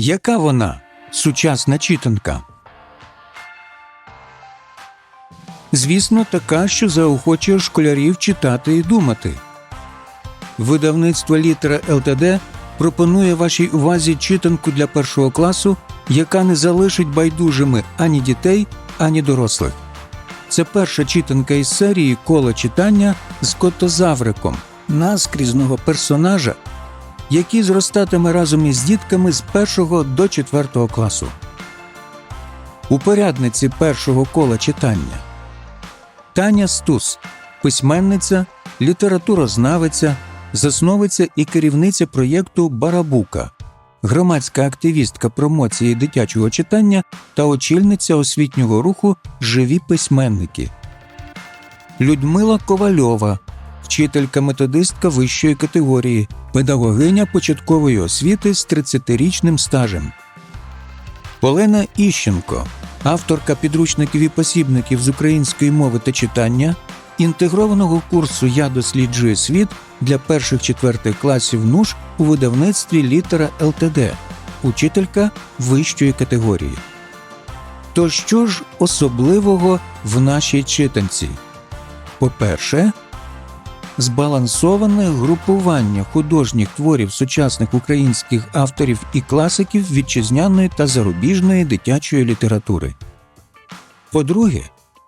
Яка вона сучасна читанка? Звісно, така, що заохочує школярів читати і думати. Видавництво літера ЛТД пропонує вашій увазі читанку для першого класу, яка не залишить байдужими ані дітей, ані дорослих. Це перша читанка із серії коло читання з котозавриком, наскрізного персонажа, який зростатиме разом із дітками з першого до четвертого класу. Упорядниці першого кола читання Таня Стус, письменниця, літературознавиця, засновиця і керівниця проєкту Барабука, громадська активістка промоції дитячого читання та очільниця освітнього руху Живі письменники. Людмила Ковальова, вчителька методистка вищої категорії, педагогиня початкової освіти з 30-річним стажем. Олена Іщенко, авторка підручників і посібників з української мови та читання, інтегрованого курсу Я досліджую світ для перших четвертих класів НУШ у видавництві літера ЛТД, учителька вищої категорії. То що ж особливого в нашій читанці? По-перше, збалансоване групування художніх творів сучасних українських авторів і класиків вітчизняної та зарубіжної дитячої літератури. По-друге,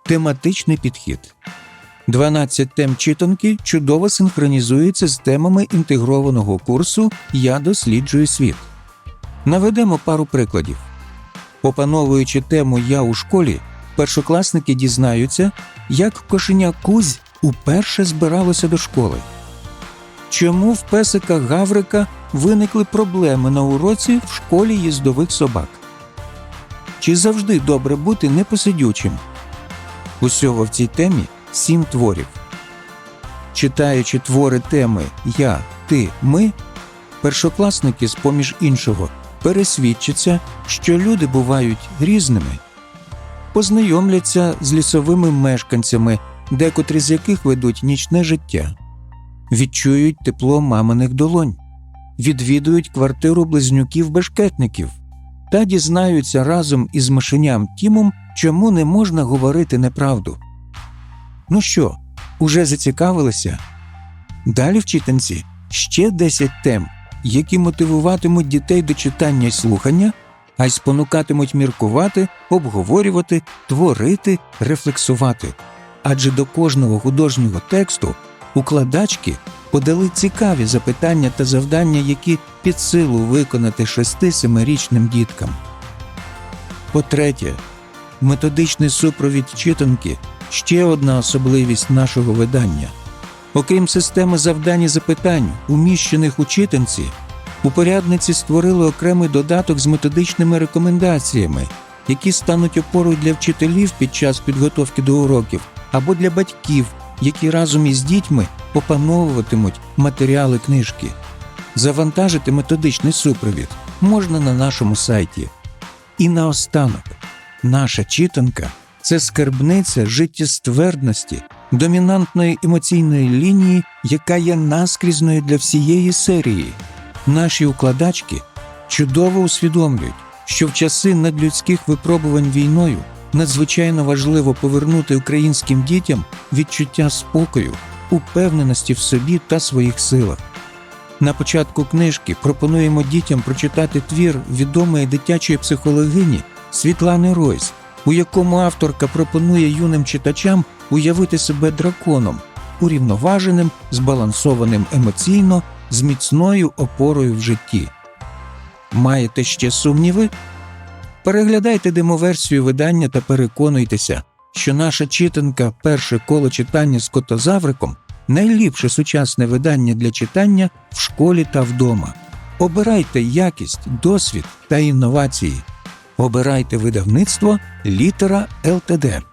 тематичний підхід. 12 тем читанки чудово синхронізуються з темами інтегрованого курсу Я досліджую світ. Наведемо пару прикладів. Опановуючи тему Я у школі, першокласники дізнаються, як кошеня Кузь уперше збиралося до школи. Чому в песика Гаврика виникли проблеми на уроці в школі їздових собак? Чи завжди добре бути непосидючим? Усього в цій темі сім творів. Читаючи твори теми Я, Ти, Ми, першокласники, з поміж іншого, пересвідчаться, що люди бувають різними, познайомляться з лісовими мешканцями, декотрі з яких ведуть нічне життя, відчують тепло маминих долонь, відвідують квартиру близнюків-бешкетників та дізнаються разом із мишеням Тімом, чому не можна говорити неправду. Ну що, уже зацікавилися? Далі в читанці ще 10 тем, які мотивуватимуть дітей до читання й слухання, а й спонукатимуть міркувати, обговорювати, творити, рефлексувати. Адже до кожного художнього тексту укладачки подали цікаві запитання та завдання, які під силу виконати 6-7-річним діткам. По-третє, методичний супровід читанки ще одна особливість нашого видання. Окрім системи завдань і запитань, уміщених у читанці, упорядниці створили окремий додаток з методичними рекомендаціями, які стануть опорою для вчителів під час підготовки до уроків або для батьків, які разом із дітьми опановуватимуть матеріали книжки. Завантажити методичний супровід можна на нашому сайті. І наостанок, наша читанка це скарбниця життєствердності, домінантної емоційної лінії, яка є наскрізною для всієї серії. Наші укладачки чудово усвідомлюють, що в часи надлюдських випробувань війною надзвичайно важливо повернути українським дітям відчуття спокою, упевненості в собі та своїх силах. На початку книжки пропонуємо дітям прочитати твір відомої дитячої психологині Світлани Ройс, у якому авторка пропонує юним читачам уявити себе драконом, урівноваженим, збалансованим емоційно, з міцною опорою в житті. Маєте ще сумніви? Переглядайте демоверсію видання та переконуйтеся, що наша читанка перше коло читання з котозавриком найліпше сучасне видання для читання в школі та вдома. Обирайте якість, досвід та інновації. Обирайте видавництво літера ЛТД.